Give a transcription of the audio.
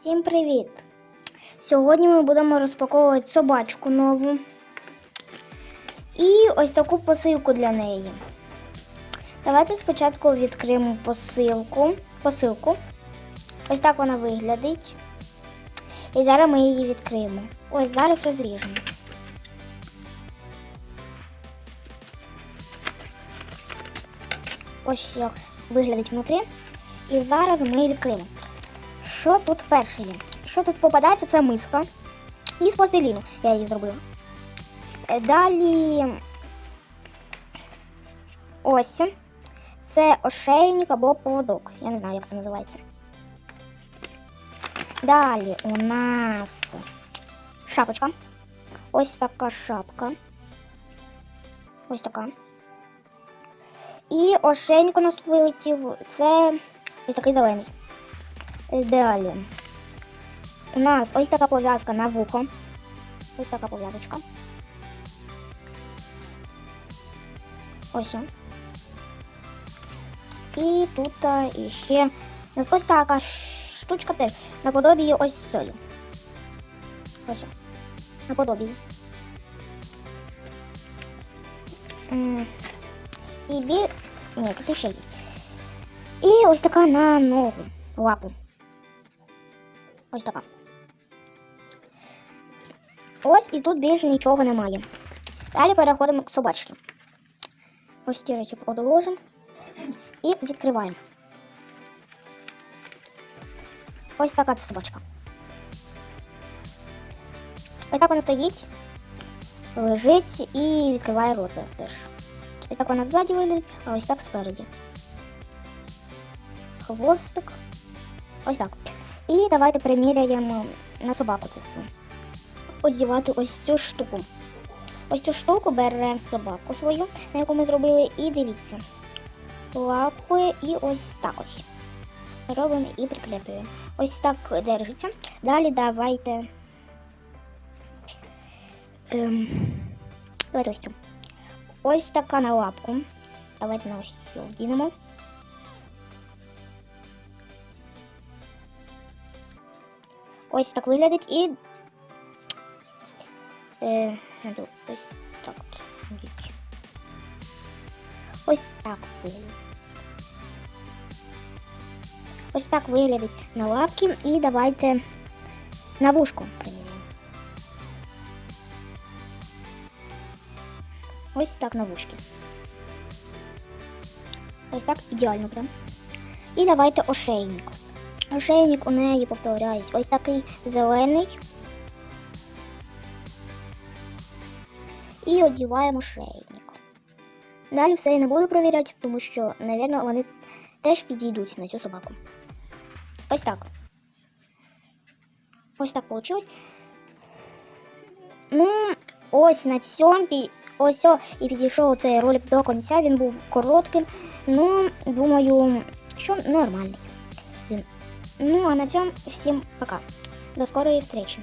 Всім привіт! Сьогодні ми будемо розпаковувати собачку нову. І ось таку посилку для неї. Давайте спочатку відкриємо посилку. посилку. Ось так вона виглядить. І зараз ми її відкриємо. Ось зараз розріжемо. Ось як виглядить внутрі. І зараз ми відкриємо. Що тут перше є? Що тут попадається, це миска. І з пластиліну я її зробила. Е, Далі ось. Це ошейник або поводок. Я не знаю, як це називається. Далі у нас шапочка. Ось така шапка. Ось така. І ошейник у нас тут вилетів. Це ось такий зелений. Далі. У нас ось така пов'язка на вухо. Ось така пов'язочка. Ось. І тут а, іще ось така штучка теж наподобі ось цієї. Ось. Наподобі. І бі... Ні, тут ще є. І ось така на ногу, лапу. Ось така. Ось і тут більше нічого немає. Далі переходимо к собачці. Ось ці речі подоложимо і відкриваємо. Ось така це собачка. Ось так вона стоїть, лежить і відкриває рота теж. Ось так вона ззаді виглядить, а ось так спереді. Хвостик. Ось так. І давайте приміряємо на собаку це все. Одівати ось цю штуку. Ось цю штуку беремо собаку свою, на яку ми зробили, і дивіться. Лапи і ось так ось. Робимо і прикріплюємо. Ось так держиться. Далі давайте. Ем, давайте ось цю. Ось така на лапку. Давайте на ось цю вдінемо. Ось так виглядить і. Е, надо ось так от. дивіться. Ось так виглядить. Ось так виглядить на лапки і давайте на вушку приміряємо. Ось так на вушки. Ось так ідеально прям. І давайте ошейник. Ошейник у неї повторяють. Ось такий зелений. І одіваємо ошейник. Далі все я не буду провіряти, тому що, мабуть, вони теж підійдуть на цю собаку. Ось так. Ось так вийшло. Ну, ось на цьому ось і підійшов цей ролик до кінця. Він був коротким. Ну, думаю, що нормальний. Ну а на цьому всім пока. До скорої встречи.